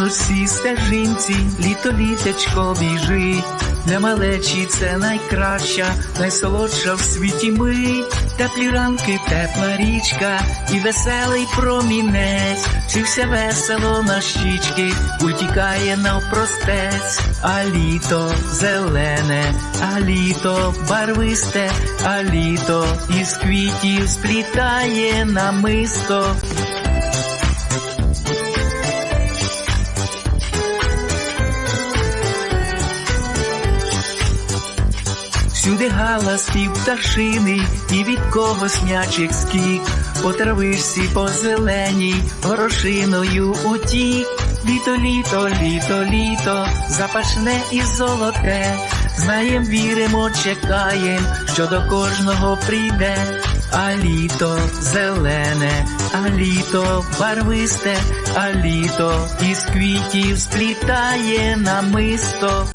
русі стежинці, літо літечко біжить. Для малечі це найкраща, найсолодша в світі мить. Теплі ранки, тепла річка і веселий промінець. Вчився весело на щічки, утікає навпростець. А літо зелене, а літо барвисте, а літо із квітів сплітає намисто. Всюди галас і пташини, і від когось м'ячик скік, по травишці по зеленій, горошиною утік. Літо, літо, літо, літо, запашне і золоте. Знаєм, віримо, чекаєм, що до кожного прийде. А літо зелене, а літо барвисте, а літо із квітів сплітає намисто.